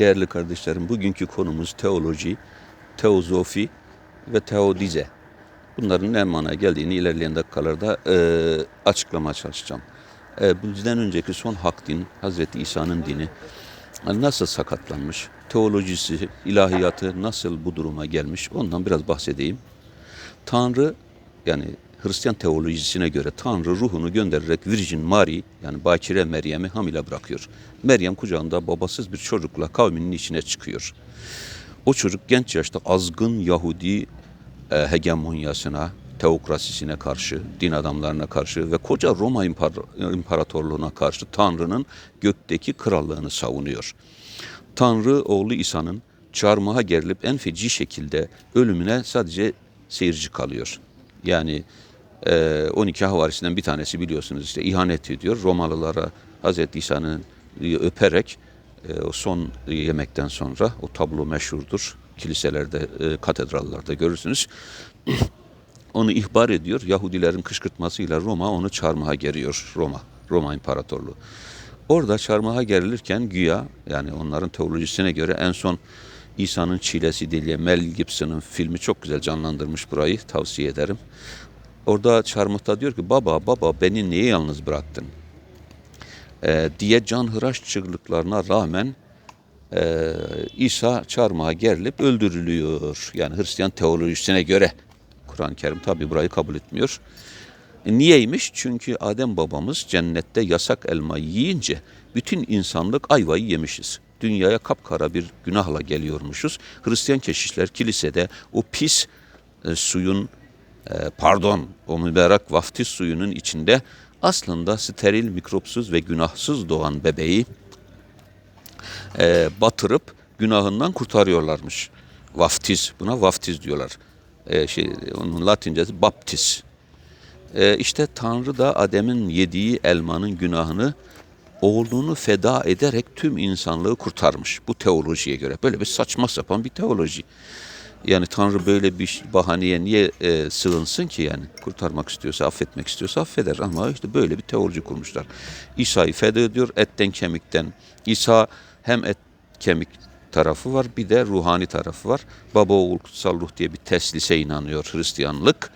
Değerli kardeşlerim, bugünkü konumuz teoloji, teozofi ve teodize. Bunların ne manaya geldiğini ilerleyen dakikalarda e, açıklamaya çalışacağım. E, bizden önceki son hak din, Hazreti İsa'nın dini e, nasıl sakatlanmış, teolojisi, ilahiyatı nasıl bu duruma gelmiş ondan biraz bahsedeyim. Tanrı yani Hristiyan teolojisine göre Tanrı ruhunu göndererek Virgin Mary yani Bakire Meryem'i hamile bırakıyor. Meryem kucağında babasız bir çocukla kavminin içine çıkıyor. O çocuk genç yaşta azgın Yahudi e, hegemonyasına, teokrasisine karşı, din adamlarına karşı ve koca Roma İmpar- İmparatorluğuna karşı Tanrı'nın gökteki krallığını savunuyor. Tanrı oğlu İsa'nın çarmıha gerilip en feci şekilde ölümüne sadece seyirci kalıyor. Yani 12 havarisinden bir tanesi biliyorsunuz işte ihanet ediyor. Romalılara Hazreti İsa'nın öperek e, o son yemekten sonra o tablo meşhurdur. Kiliselerde, e, katedrallarda görürsünüz. onu ihbar ediyor. Yahudilerin kışkırtmasıyla Roma onu çarmıha geriyor. Roma, Roma İmparatorluğu. Orada çarmıha gerilirken güya yani onların teolojisine göre en son İsa'nın çilesi diye Mel Gibson'ın filmi çok güzel canlandırmış burayı tavsiye ederim. Orada çarmıhta diyor ki baba baba beni niye yalnız bıraktın? Ee, diye canhıraş çığlıklarına rağmen e, İsa çarmıha gerilip öldürülüyor. Yani Hristiyan teolojisine göre. Kur'an-ı Kerim tabi burayı kabul etmiyor. E, niyeymiş? Çünkü Adem babamız cennette yasak elma yiyince bütün insanlık ayvayı yemişiz. Dünyaya kapkara bir günahla geliyormuşuz. Hristiyan keşişler kilisede o pis e, suyun e, pardon o mübarek vaftiz suyunun içinde aslında steril, mikropsuz ve günahsız doğan bebeği e, batırıp günahından kurtarıyorlarmış. Vaftiz, buna vaftiz diyorlar. E, şey, onun latincesi baptiz. E, işte Tanrı da Adem'in yediği elmanın günahını oğlunu feda ederek tüm insanlığı kurtarmış. Bu teolojiye göre. Böyle bir saçma sapan bir teoloji. Yani Tanrı böyle bir bahaneye niye e, sığınsın ki yani? Kurtarmak istiyorsa, affetmek istiyorsa affeder ama işte böyle bir teoloji kurmuşlar. İsa'yı feda ediyor etten kemikten. İsa hem et kemik tarafı var bir de ruhani tarafı var. Baba oğul kutsal ruh diye bir teslise inanıyor Hristiyanlık.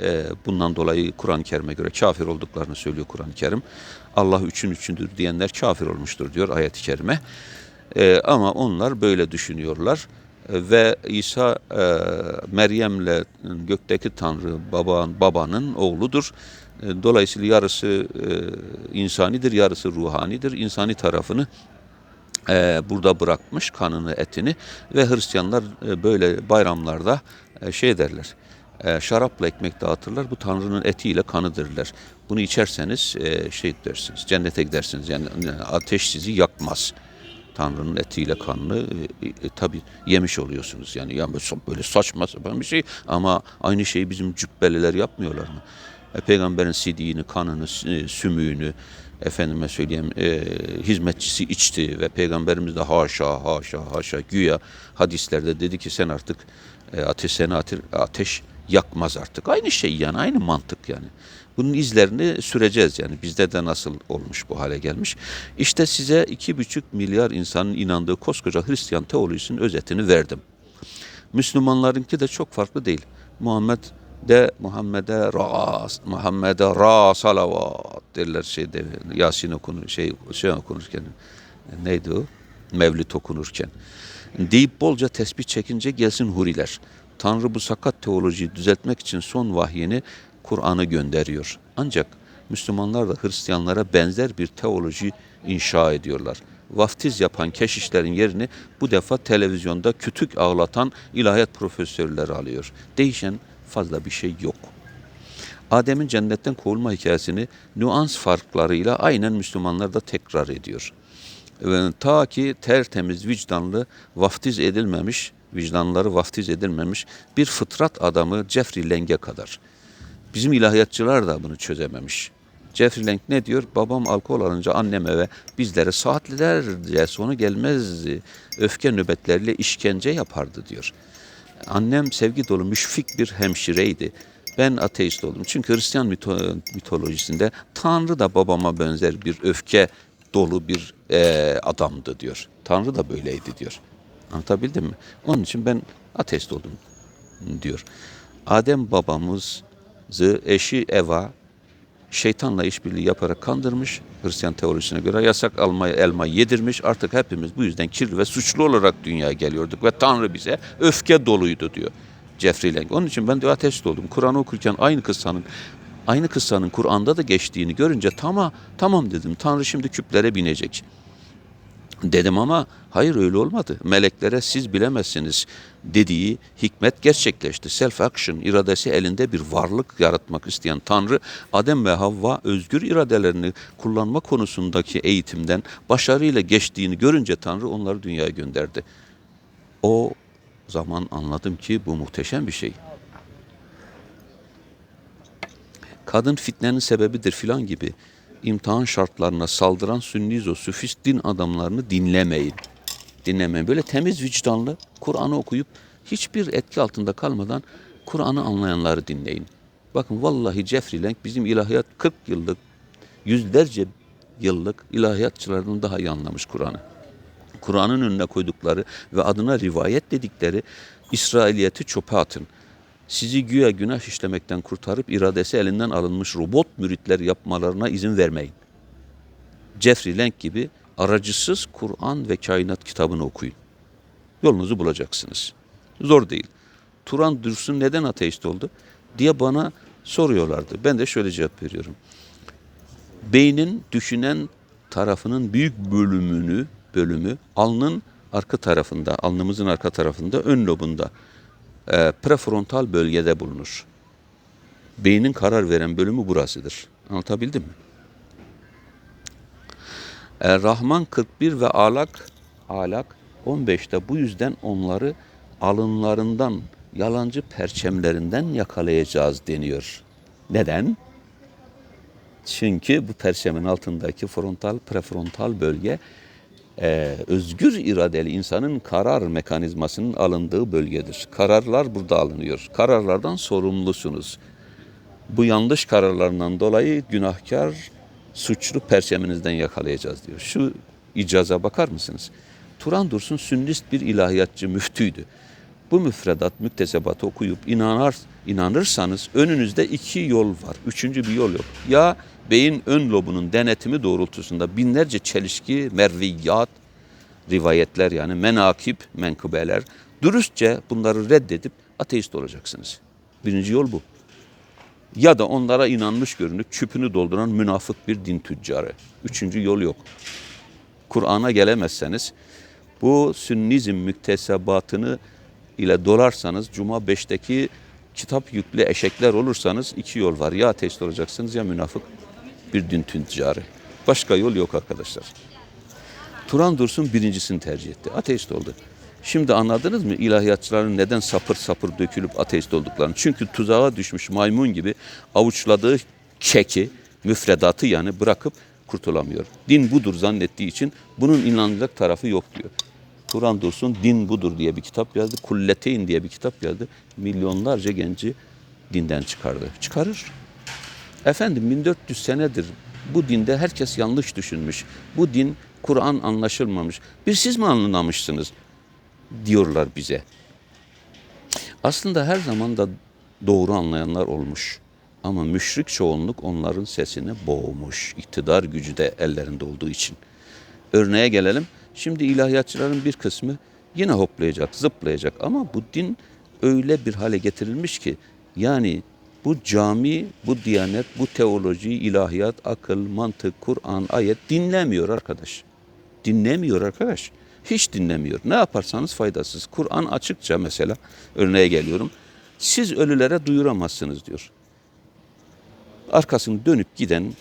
E, bundan dolayı Kur'an-ı Kerim'e göre kafir olduklarını söylüyor Kur'an-ı Kerim. Allah üçün üçündür diyenler kafir olmuştur diyor ayet-i kerime. E, ama onlar böyle düşünüyorlar ve İsa e, Meryem'le gökteki Tanrı baban, babanın oğludur. E, dolayısıyla yarısı e, insanidir, yarısı ruhanidir. İnsani tarafını e, burada bırakmış kanını, etini ve Hristiyanlar e, böyle bayramlarda e, şey derler. E, şarapla ekmek dağıtırlar. Bu Tanrı'nın etiyle kanıdırlar. Bunu içerseniz e, şey dersiniz, cennete gidersiniz. Yani e, ateş sizi yakmaz. Tanrı'nın etiyle kanını e, e, tabi yemiş oluyorsunuz. Yani ya böyle- saçma sapan bir şey ama aynı şeyi bizim cübbeliler yapmıyorlar mı? E, peygamberin sidiğini, kanını, e, sümüğünü efendime söyleyeyim e, hizmetçisi içti ve peygamberimiz de haşa haşa haşa güya hadislerde dedi ki sen artık e, ateş seni ateş yakmaz artık. Aynı şey yani aynı mantık yani. Bunun izlerini süreceğiz yani bizde de nasıl olmuş bu hale gelmiş. İşte size iki buçuk milyar insanın inandığı koskoca Hristiyan teolojisinin özetini verdim. Müslümanlarınki de çok farklı değil. Muhammed de Muhammed'e ras, Muhammed'e ra salavat derler şeyde Yasin okunur şey şey okunurken neydi o? Mevlid okunurken. Deyip bolca tesbih çekince gelsin huriler. Tanrı bu sakat teolojiyi düzeltmek için son vahyini Kur'an'ı gönderiyor. Ancak Müslümanlar da Hristiyanlara benzer bir teoloji inşa ediyorlar. Vaftiz yapan keşişlerin yerini bu defa televizyonda kütük ağlatan ilahiyat profesörleri alıyor. Değişen fazla bir şey yok. Adem'in cennetten kovulma hikayesini nüans farklarıyla aynen Müslümanlar da tekrar ediyor. Ta ki tertemiz vicdanlı vaftiz edilmemiş, vicdanları vaftiz edilmemiş bir fıtrat adamı Jeffrey Lang'e kadar. Bizim ilahiyatçılar da bunu çözememiş. Jeffrey Lang ne diyor? Babam alkol alınca anneme ve bizlere saatlerce sonu gelmezdi. Öfke nöbetleriyle işkence yapardı diyor. Annem sevgi dolu müşfik bir hemşireydi. Ben ateist oldum. Çünkü Hristiyan mito- mitolojisinde Tanrı da babama benzer bir öfke dolu bir eee, adamdı diyor. Tanrı da böyleydi diyor. Anlatabildim mi? Onun için ben ateist oldum diyor. Adem babamızı eşi Eva şeytanla işbirliği yaparak kandırmış. Hristiyan teorisine göre yasak almayı elma yedirmiş. Artık hepimiz bu yüzden kirli ve suçlu olarak dünyaya geliyorduk ve Tanrı bize öfke doluydu diyor. Jeffrey Lang. Onun için ben de ateist oldum. Kur'an'ı okurken aynı kıssanın aynı kıssanın Kur'an'da da geçtiğini görünce tamam tamam dedim. Tanrı şimdi küplere binecek. Dedim ama hayır öyle olmadı. Meleklere siz bilemezsiniz dediği hikmet gerçekleşti. Self action iradesi elinde bir varlık yaratmak isteyen Tanrı Adem ve Havva özgür iradelerini kullanma konusundaki eğitimden başarıyla geçtiğini görünce Tanrı onları dünyaya gönderdi. O zaman anladım ki bu muhteşem bir şey. kadın fitnenin sebebidir filan gibi imtihan şartlarına saldıran sünnizo, süfist din adamlarını dinlemeyin. Dinlemeyin. Böyle temiz vicdanlı Kur'an'ı okuyup hiçbir etki altında kalmadan Kur'an'ı anlayanları dinleyin. Bakın vallahi Jeffrey Lang bizim ilahiyat 40 yıllık, yüzlerce yıllık ilahiyatçılarından daha iyi anlamış Kur'an'ı. Kur'an'ın önüne koydukları ve adına rivayet dedikleri İsrailiyeti çöpe atın. Sizi güya günah işlemekten kurtarıp iradesi elinden alınmış robot müritler yapmalarına izin vermeyin. Jeffrey Lang gibi aracısız Kur'an ve kainat kitabını okuyun. Yolunuzu bulacaksınız. Zor değil. Turan Dursun neden ateist oldu diye bana soruyorlardı. Ben de şöyle cevap veriyorum. Beynin düşünen tarafının büyük bölümünü bölümü alnın arka tarafında, alnımızın arka tarafında, ön lobunda e, prefrontal bölgede bulunur. Beynin karar veren bölümü burasıdır. Anlatabildim mi? E, Rahman 41 ve Alak Alak 15'te bu yüzden onları alınlarından, yalancı perçemlerinden yakalayacağız deniyor. Neden? Çünkü bu perçemin altındaki frontal prefrontal bölge e, özgür iradeli insanın karar mekanizmasının alındığı bölgedir. Kararlar burada alınıyor. Kararlardan sorumlusunuz. Bu yanlış kararlarından dolayı günahkar, suçlu perçeminizden yakalayacağız diyor. Şu icaza bakar mısınız? Turan Dursun sünnist bir ilahiyatçı müftüydü. Bu müfredat, müktesebatı okuyup inanar, inanırsanız önünüzde iki yol var. Üçüncü bir yol yok. Ya beyin ön lobunun denetimi doğrultusunda binlerce çelişki, merviyat, rivayetler yani menakip, menkıbeler, dürüstçe bunları reddedip ateist olacaksınız. Birinci yol bu. Ya da onlara inanmış görünüp çüpünü dolduran münafık bir din tüccarı. Üçüncü yol yok. Kur'an'a gelemezseniz bu sünnizm müktesebatını ile dolarsanız Cuma 5'teki kitap yüklü eşekler olursanız iki yol var. Ya ateist olacaksınız ya münafık bir din tüccarı. Başka yol yok arkadaşlar. Turan Dursun birincisini tercih etti. Ateist oldu. Şimdi anladınız mı ilahiyatçıların neden sapır sapır dökülüp ateist olduklarını? Çünkü tuzağa düşmüş maymun gibi avuçladığı keki, müfredatı yani bırakıp kurtulamıyor. Din budur zannettiği için bunun inanılacak tarafı yok diyor. Turan Dursun Din Budur diye bir kitap yazdı. Kulleteyn diye bir kitap yazdı. Milyonlarca genci dinden çıkardı. Çıkarır. Efendim 1400 senedir bu dinde herkes yanlış düşünmüş. Bu din Kur'an anlaşılmamış. Bir siz mi anlamışsınız diyorlar bize. Aslında her zaman da doğru anlayanlar olmuş. Ama müşrik çoğunluk onların sesini boğmuş. İktidar gücü de ellerinde olduğu için. Örneğe gelelim. Şimdi ilahiyatçıların bir kısmı yine hoplayacak, zıplayacak ama bu din öyle bir hale getirilmiş ki yani bu cami, bu diyanet, bu teoloji, ilahiyat, akıl, mantık, Kur'an, ayet dinlemiyor arkadaş. Dinlemiyor arkadaş. Hiç dinlemiyor. Ne yaparsanız faydasız. Kur'an açıkça mesela örneğe geliyorum. Siz ölülere duyuramazsınız diyor. Arkasını dönüp giden,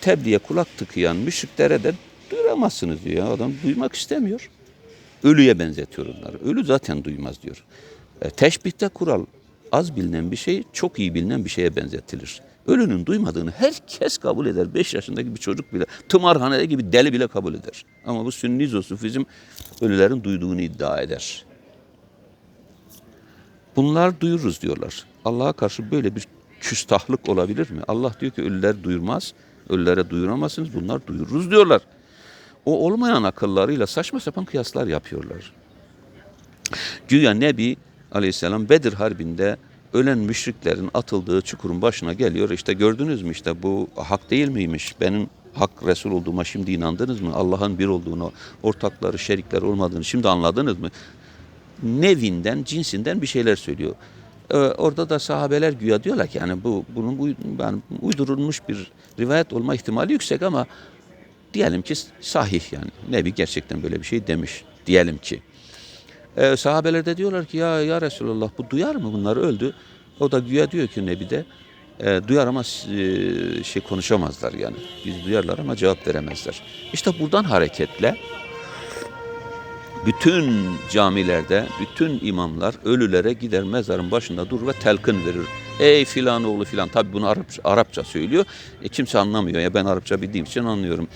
tebliğe kulak tıkayan müşriklere de duyuramazsınız diyor. Adam duymak istemiyor. Ölüye benzetiyor onları. Ölü zaten duymaz diyor. E, teşbihte kural az bilinen bir şey çok iyi bilinen bir şeye benzetilir. Ölünün duymadığını herkes kabul eder. 5 yaşındaki bir çocuk bile, tımarhanede gibi deli bile kabul eder. Ama bu sünnizo sufizm ölülerin duyduğunu iddia eder. Bunlar duyururuz diyorlar. Allah'a karşı böyle bir küstahlık olabilir mi? Allah diyor ki ölüler duyurmaz, ölülere duyuramazsınız. Bunlar duyururuz diyorlar. o olmayan akıllarıyla saçma sapan kıyaslar yapıyorlar. Güya Nebi Aleyhisselam Bedir Harbi'nde ölen müşriklerin atıldığı çukurun başına geliyor. İşte gördünüz mü işte bu hak değil miymiş? Benim hak Resul olduğuma şimdi inandınız mı? Allah'ın bir olduğunu, ortakları, şerikler olmadığını şimdi anladınız mı? Nevinden, cinsinden bir şeyler söylüyor. Ee, orada da sahabeler güya diyorlar ki yani bu bunun bu yani uydurulmuş bir rivayet olma ihtimali yüksek ama diyelim ki sahih yani. Nebi gerçekten böyle bir şey demiş diyelim ki. Ee, sahabeler de diyorlar ki ya ya Resulallah bu duyar mı bunlar öldü. O da güya diyor ki Nebi de e, duyar ama e, şey konuşamazlar yani. Biz duyarlar ama cevap veremezler. İşte buradan hareketle bütün camilerde bütün imamlar ölülere gider mezarın başında dur ve telkin verir. Ey filan oğlu filan tabi bunu Arapça, Arapça söylüyor. E, kimse anlamıyor ya ben Arapça bildiğim için anlıyorum.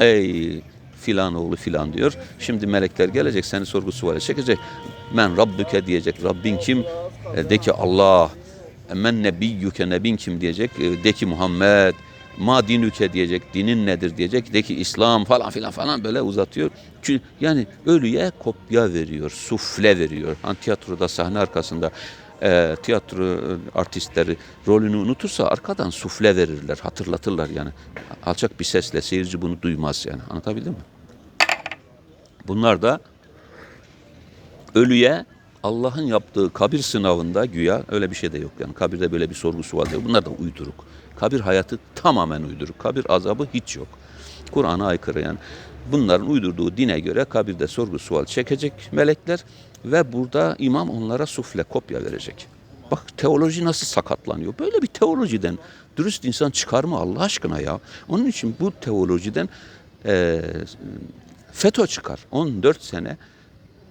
Ey filan oğlu filan diyor. Şimdi melekler gelecek seni sorgu suale çekecek. Men Rabbüke diyecek. Rabbin kim? E, de ki Allah. E, Men nebiyyüke nebin kim diyecek. E, de ki Muhammed. Ma dinüke diyecek. Dinin nedir diyecek. De ki İslam falan filan falan böyle uzatıyor. Çünkü yani ölüye kopya veriyor. Sufle veriyor. Hani tiyatroda sahne arkasında e, tiyatro artistleri rolünü unutursa arkadan sufle verirler, hatırlatırlar yani. Alçak bir sesle seyirci bunu duymaz yani. Anlatabildim mi? Bunlar da ölüye Allah'ın yaptığı kabir sınavında güya öyle bir şey de yok yani. Kabirde böyle bir sorgu sual yok. Bunlar da uyduruk. Kabir hayatı tamamen uyduruk. Kabir azabı hiç yok. Kur'an'a aykırı yani. Bunların uydurduğu dine göre kabirde sorgu sual çekecek melekler ve burada imam onlara sufle kopya verecek. Bak teoloji nasıl sakatlanıyor. Böyle bir teolojiden dürüst insan çıkar mı Allah aşkına ya? Onun için bu teolojiden e, FETÖ çıkar. 14 sene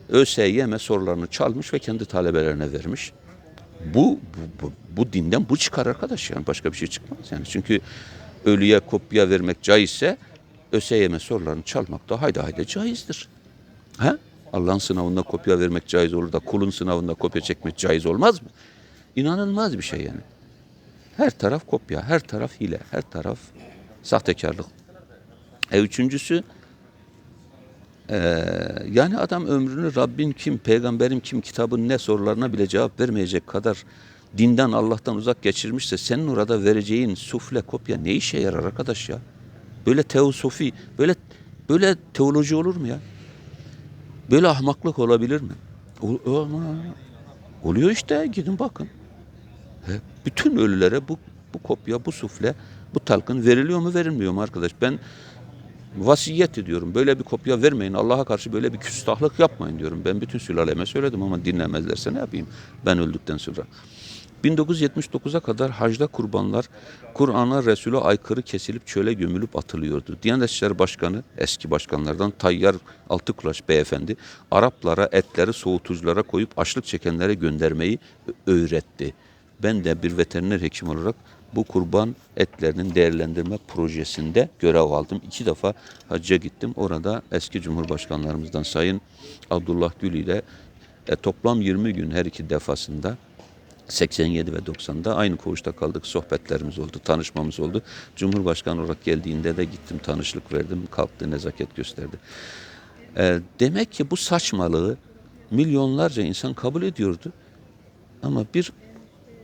ÖSYM sorularını çalmış ve kendi talebelerine vermiş. Bu, bu, bu, bu dinden bu çıkar arkadaş yani başka bir şey çıkmaz yani. Çünkü ölüye kopya vermek caizse ÖSYM sorularını çalmak da haydi haydi caizdir. He? Allah'ın sınavında kopya vermek caiz olur da kulun sınavında kopya çekmek caiz olmaz mı? İnanılmaz bir şey yani. Her taraf kopya, her taraf hile, her taraf sahtekarlık. E üçüncüsü ee, yani adam ömrünü Rabbin kim, peygamberim kim, kitabın ne sorularına bile cevap vermeyecek kadar dinden Allah'tan uzak geçirmişse senin orada vereceğin sufle kopya ne işe yarar arkadaş ya? Böyle teosofi, böyle böyle teoloji olur mu ya? Böyle ahmaklık olabilir mi? Oluyor işte gidin bakın. Bütün ölülere bu bu kopya, bu sufle, bu talkın veriliyor mu verilmiyor mu arkadaş? Ben vasiyet ediyorum. Böyle bir kopya vermeyin. Allah'a karşı böyle bir küstahlık yapmayın diyorum. Ben bütün sülaleme söyledim ama dinlemezlerse ne yapayım ben öldükten sonra. 1979'a kadar hacda kurbanlar Kur'an'a Resul'a aykırı kesilip çöle gömülüp atılıyordu. Diyanet İşleri Başkanı eski başkanlardan Tayyar Altıkulaş beyefendi Araplara etleri soğutuculara koyup açlık çekenlere göndermeyi öğretti. Ben de bir veteriner hekim olarak bu kurban etlerinin değerlendirme projesinde görev aldım. İki defa hacca gittim. Orada eski Cumhurbaşkanlarımızdan Sayın Abdullah Gül ile e, toplam 20 gün her iki defasında 87 ve 90'da aynı koğuşta kaldık. Sohbetlerimiz oldu, tanışmamız oldu. Cumhurbaşkanı olarak geldiğinde de gittim, tanışlık verdim, kalktı, nezaket gösterdi. E, demek ki bu saçmalığı milyonlarca insan kabul ediyordu. Ama bir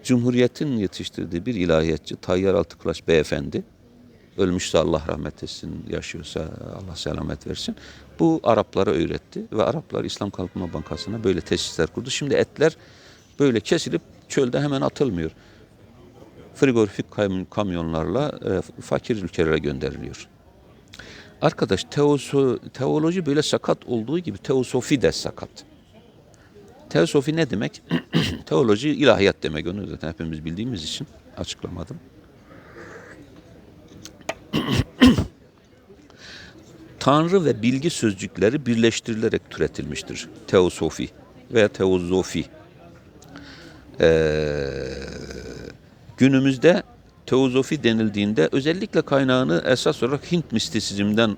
Cumhuriyet'in yetiştirdiği bir ilahiyatçı Tayyar Altıkulaş beyefendi ölmüşse Allah rahmet etsin, yaşıyorsa Allah selamet versin. Bu Araplara öğretti ve Araplar İslam Kalkınma Bankası'na böyle tesisler kurdu. Şimdi etler böyle kesilip çölde hemen atılmıyor. Frigorifik kamyonlarla e, fakir ülkelere gönderiliyor. Arkadaş teoso, teoloji böyle sakat olduğu gibi teosofi de sakat. Teosofi ne demek? Teoloji ilahiyat demek. Onu zaten hepimiz bildiğimiz için açıklamadım. Tanrı ve bilgi sözcükleri birleştirilerek türetilmiştir. Teosofi veya teozofi. Ee, günümüzde teozofi denildiğinde özellikle kaynağını esas olarak Hint mistisizmden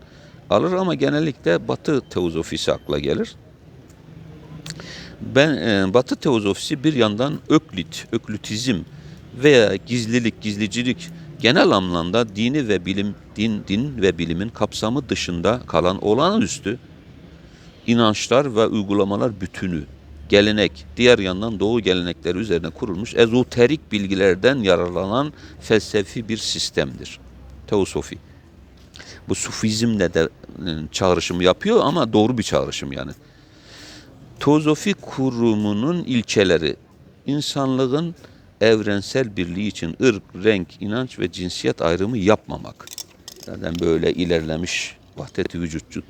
alır ama genellikle Batı teozofisi akla gelir. Ben e, Batı teozofisi bir yandan öklit, öklütizm veya gizlilik, gizlicilik genel anlamda dini ve bilim, din, din ve bilimin kapsamı dışında kalan olağanüstü inançlar ve uygulamalar bütünü, gelenek, diğer yandan doğu gelenekleri üzerine kurulmuş ezoterik bilgilerden yararlanan felsefi bir sistemdir. Teosofi. Bu sufizmle de e, çağrışımı yapıyor ama doğru bir çağrışım yani. Teozofi kurumunun ilkeleri insanlığın evrensel birliği için ırk, renk, inanç ve cinsiyet ayrımı yapmamak. Zaten böyle ilerlemiş vahdet-i vücutçu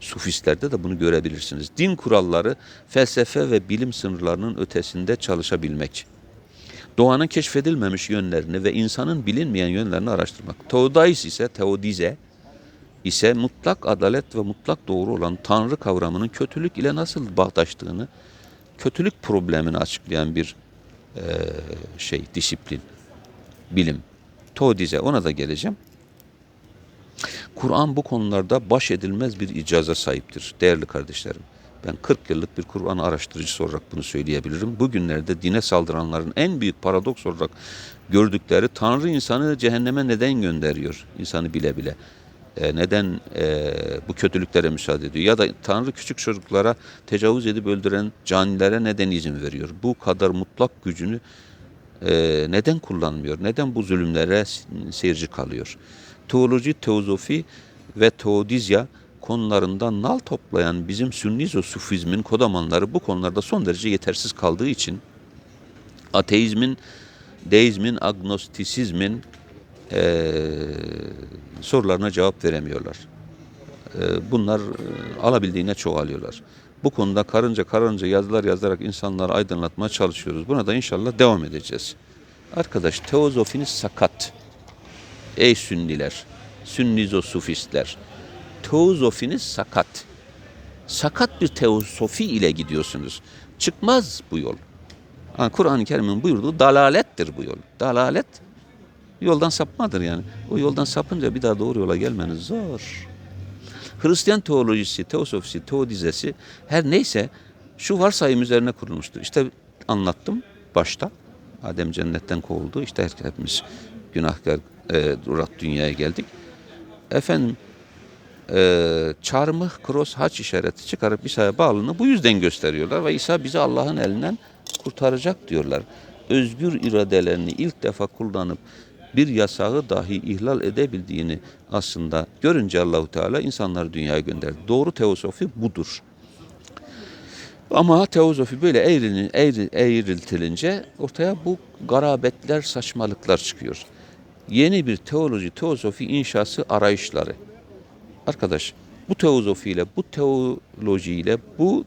sufistlerde de bunu görebilirsiniz. Din kuralları felsefe ve bilim sınırlarının ötesinde çalışabilmek. Doğanın keşfedilmemiş yönlerini ve insanın bilinmeyen yönlerini araştırmak. Teodais ise teodize ise mutlak adalet ve mutlak doğru olan Tanrı kavramının kötülük ile nasıl bağdaştığını, kötülük problemini açıklayan bir eee, şey, disiplin, bilim. Teodize, ona da geleceğim. Kur'an bu konularda baş edilmez bir icaza sahiptir değerli kardeşlerim. Ben 40 yıllık bir Kur'an araştırıcısı olarak bunu söyleyebilirim. Bugünlerde dine saldıranların en büyük paradoks olarak gördükleri Tanrı insanı cehenneme neden gönderiyor? İnsanı bile bile. E, neden e, bu kötülüklere müsaade ediyor? Ya da Tanrı küçük çocuklara tecavüz edip öldüren canilere neden izin veriyor? Bu kadar mutlak gücünü e, neden kullanmıyor? Neden bu zulümlere seyirci kalıyor? Teoloji, teozofi ve teodizya konularında nal toplayan bizim sünnizo sufizmin kodamanları bu konularda son derece yetersiz kaldığı için ateizmin, deizmin, agnostisizmin eee, sorularına cevap veremiyorlar. Eee, bunlar eee, alabildiğine çoğalıyorlar. Bu konuda karınca karınca yazılar yazarak insanları aydınlatmaya çalışıyoruz. Buna da inşallah devam edeceğiz. Arkadaş teozofiniz sakat. Ey sünniler, sünnizo sufistler. Teozofiniz sakat. Sakat bir teosofi ile gidiyorsunuz. Çıkmaz bu yol. Kur'an-ı Kerim'in buyurduğu dalalettir bu yol. Dalalet yoldan sapmadır yani. O yoldan sapınca bir daha doğru yola gelmeniz zor. Hristiyan teolojisi, teosofisi, teodizesi her neyse şu varsayım üzerine kurulmuştur. İşte anlattım başta. Adem cennetten kovuldu. İşte hepimiz günahkar e, durat dünyaya geldik. Efendim e, çarmıh, kross, haç işareti çıkarıp İsa'ya bağlılığını bu yüzden gösteriyorlar ve İsa bizi Allah'ın elinden kurtaracak diyorlar. Özgür iradelerini ilk defa kullanıp bir yasağı dahi ihlal edebildiğini aslında görünce Allahu Teala insanları dünyaya gönderdi. Doğru teosofi budur. Ama teozofi böyle eğrilin, eğri, eğriltilince ortaya bu garabetler, saçmalıklar çıkıyor. Yeni bir teoloji, teozofi inşası arayışları. Arkadaş bu teozofiyle, bu teolojiyle bu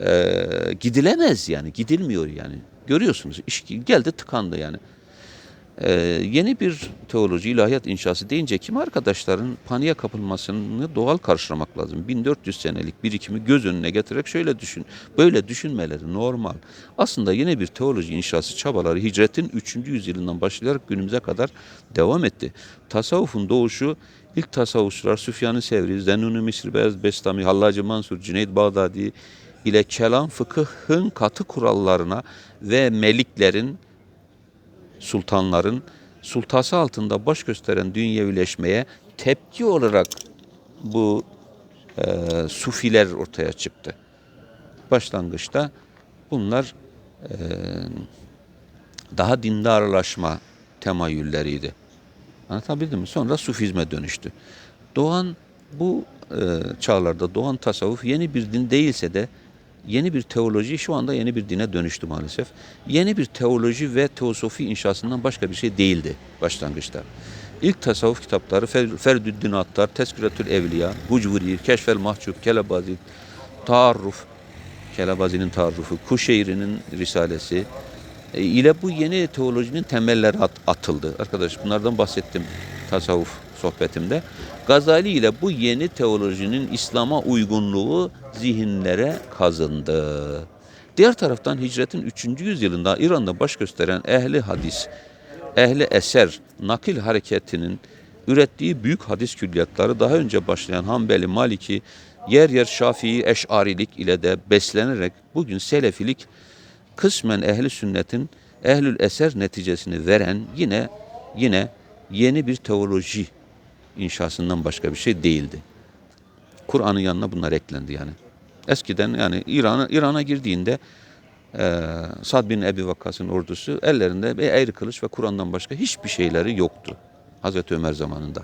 e, gidilemez yani, gidilmiyor yani. Görüyorsunuz iş geldi tıkandı yani. Ee, yeni bir teoloji, ilahiyat inşası deyince kim arkadaşların paniğe kapılmasını doğal karşılamak lazım. 1400 senelik birikimi göz önüne getirerek şöyle düşün. Böyle düşünmeleri normal. Aslında yeni bir teoloji inşası çabaları hicretin 3. yüzyılından başlayarak günümüze kadar devam etti. Tasavvufun doğuşu ilk tasavvufçular Süfyan-ı Sevri, Zennun-u Misri, Beyaz Bestami, Hallacı Mansur, Cüneyd Bağdadi ile kelam fıkıhın katı kurallarına ve meliklerin sultanların sultası altında baş gösteren dünyevileşmeye tepki olarak bu e, sufiler ortaya çıktı. Başlangıçta bunlar e, daha dindarlaşma temayülleriydi. Anlatabildim mi? Sonra sufizme dönüştü. Doğan bu e, çağlarda doğan tasavvuf yeni bir din değilse de yeni bir teoloji şu anda yeni bir dine dönüştü maalesef. Yeni bir teoloji ve teosofi inşasından başka bir şey değildi başlangıçta. İlk tasavvuf kitapları Fer- Ferdüddin Attar, Tezkiretül Evliya, Hucvuri, Keşfel Mahcup, Kelebazi, Taarruf, Kelebazi'nin Taarrufu, Kuşeyri'nin Risalesi e, ile bu yeni teolojinin temelleri at- atıldı. Arkadaş bunlardan bahsettim tasavvuf sohbetimde. Gazali ile bu yeni teolojinin İslam'a uygunluğu zihinlere kazındı. Diğer taraftan hicretin 3. yüzyılında İran'da baş gösteren ehli hadis, ehli eser, nakil hareketinin ürettiği büyük hadis külliyatları daha önce başlayan Hanbeli, Maliki, yer yer Şafii, Eş'arilik ile de beslenerek bugün Selefilik kısmen ehli sünnetin ehlül eser neticesini veren yine yine yeni bir teoloji inşasından başka bir şey değildi. Kur'an'ın yanına bunlar eklendi yani. Eskiden yani İran'a İran'a girdiğinde eee Sad bin Ebi Vakkas'ın ordusu ellerinde bir eğri kılıç ve Kur'an'dan başka hiçbir şeyleri yoktu. Hazreti Ömer zamanında.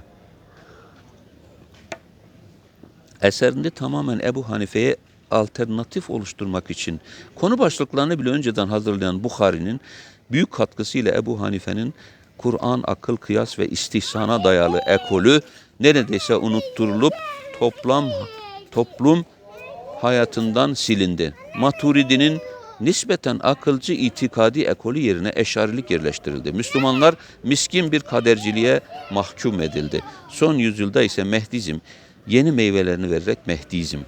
Eserinde tamamen Ebu Hanife'ye alternatif oluşturmak için konu başlıklarını bile önceden hazırlayan Bukhari'nin büyük katkısıyla Ebu Hanife'nin Kur'an, akıl, kıyas ve istihsana dayalı ekolü neredeyse unutturulup toplam toplum hayatından silindi. Maturidi'nin nispeten akılcı itikadi ekolü yerine eşarilik yerleştirildi. Müslümanlar miskin bir kaderciliğe mahkum edildi. Son yüzyılda ise Mehdizm yeni meyvelerini vererek Mehdizm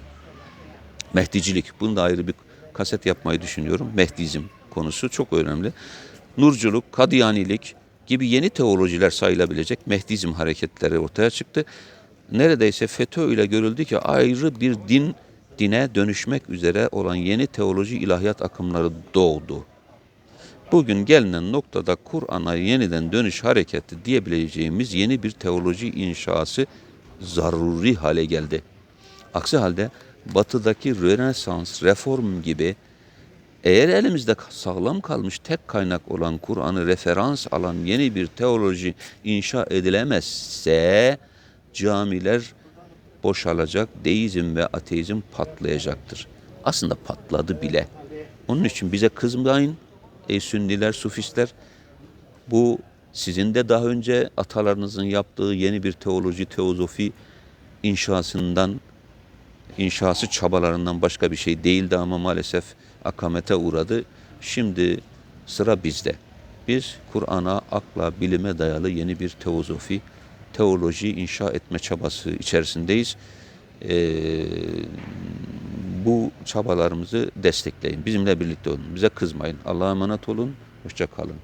Mehdicilik. Bunu da ayrı bir kaset yapmayı düşünüyorum. Mehdizm konusu çok önemli. Nurculuk, Kadiyanilik gibi yeni teolojiler sayılabilecek Mehdizm hareketleri ortaya çıktı. Neredeyse FETÖ ile görüldü ki ayrı bir din dine dönüşmek üzere olan yeni teoloji ilahiyat akımları doğdu. Bugün gelinen noktada Kur'an'a yeniden dönüş hareketi diyebileceğimiz yeni bir teoloji inşası zaruri hale geldi. Aksi halde batıdaki Rönesans, reform gibi eğer elimizde sağlam kalmış tek kaynak olan Kur'an'ı referans alan yeni bir teoloji inşa edilemezse camiler boşalacak, deizm ve ateizm patlayacaktır. Aslında patladı bile. Onun için bize kızmayın ey Sünniler, Sufistler. Bu sizin de daha önce atalarınızın yaptığı yeni bir teoloji, teozofi inşasından inşası çabalarından başka bir şey değildi ama maalesef akamete uğradı. Şimdi sıra bizde. Biz Kur'an'a, akla, bilime dayalı yeni bir teozofi, teoloji inşa etme çabası içerisindeyiz. Ee, bu çabalarımızı destekleyin. Bizimle birlikte olun. Bize kızmayın. Allah'a emanet olun. Hoşça kalın.